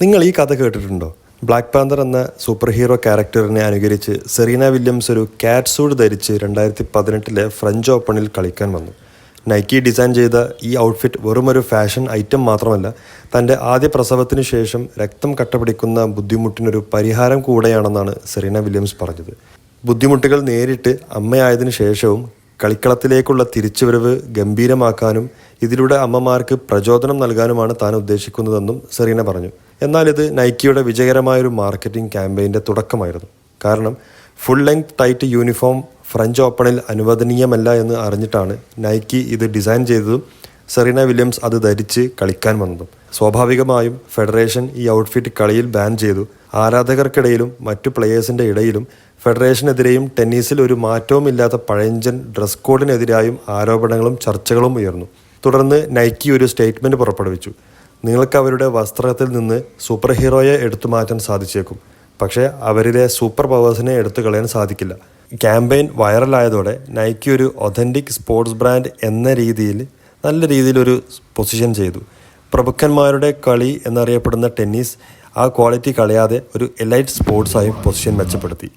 നിങ്ങൾ ഈ കഥ കേട്ടിട്ടുണ്ടോ? ബ്ലാക്ക് പാന്തർ എന്ന സൂപ്പർ ഹീറോ ക്യാരക്ടറിനെ അനുകരിച്ച് സെറീന വില്യംസ് ഒരു കാറ്റ് സൂട്ട് ധരിച്ച് രണ്ടായിരത്തി പതിനെട്ടിലെ ഫ്രഞ്ച് ഓപ്പണിൽ കളിക്കാൻ വന്നു. നൈക്കി ഡിസൈൻ ചെയ്ത ഈ ഔട്ട്ഫിറ്റ് വെറുമൊരു ഫാഷൻ ഐറ്റം മാത്രമല്ല തന്റെ ആദ്യ പ്രസവത്തിന് ശേഷം രക്തം കട്ടപിടിക്കുന്ന ബുദ്ധിമുട്ടിനൊരു പരിഹാരം കൂടെയാണെന്നാണ് സെറീന വില്യംസ് പറഞ്ഞത്. ബുദ്ധിമുട്ടുകൾ നേരിട്ട് അമ്മയായതിനു ശേഷവും കളിക്കളത്തിലേക്കുള്ള തിരിച്ചുവരവ് ഗംഭീരമാക്കാനും ഇതിലൂടെ അമ്മമാർക്ക് പ്രചോദനം നൽകാനുമാണ് താൻ ഉദ്ദേശിക്കുന്നതെന്നും സെറീന പറഞ്ഞു. എന്നാൽ ഇത് നൈക്കിയുടെ വിജയകരമായൊരു മാർക്കറ്റിംഗ് ക്യാമ്പയിന്റെ തുടക്കമായിരുന്നു. കാരണം full length tight uniform French ഓപ്പണിൽ അനുവദനീയമല്ല എന്ന് അറിഞ്ഞിട്ടാണ് നൈക്കി ഇത് ഡിസൈൻ ചെയ്തതും സെറീന വില്യംസ് അത് ധരിച്ച് കളിക്കാൻ വന്നതും. സ്വാഭാവികമായും ഫെഡറേഷൻ ഈ ഔട്ട്ഫിറ്റ് കളിയിൽ ബാൻ ചെയ്തു. ആരാധകർക്കിടയിലും മറ്റു പ്ലെയേഴ്സിന്റെ ഇടയിലും ഫെഡറേഷനെതിരെയും ടെന്നീസിൽ ഒരു മാറ്റവുമില്ലാത്ത പഴഞ്ചൻ ഡ്രസ് കോഡിനെതിരായും ആരോപണങ്ങളും ചർച്ചകളും ഉയർന്നു. തുടർന്ന് നൈക്കി ഒരു സ്റ്റേറ്റ്മെന്റ് പുറപ്പെടുവിച്ചു. നിങ്ങൾക്ക് അവരുടെ വസ്ത്രത്തിൽ നിന്ന് സൂപ്പർ ഹീറോയെ എടുത്തു മാറ്റാൻ സാധിച്ചേക്കും. പക്ഷേ അവരിലെ സൂപ്പർ പവേഴ്സിനെ എടുത്തു കളയാൻ സാധിക്കില്ല. ക്യാമ്പയിൻ വൈറലായതോടെ നൈക്കി ഒരു ഒതന്റിക് സ്പോർട്സ് ബ്രാൻഡ് എന്ന രീതിയിൽ നല്ല രീതിയിലൊരു പൊസിഷൻ ചെയ്തു. പ്രഭുക്കന്മാരുടെ കളി എന്നറിയപ്പെടുന്ന ടെന്നീസ് ആ ക്വാളിറ്റി കളയാതെ ഒരു എലൈറ്റ് സ്പോർട്സായും പൊസിഷൻ മെച്ചപ്പെടുത്തി.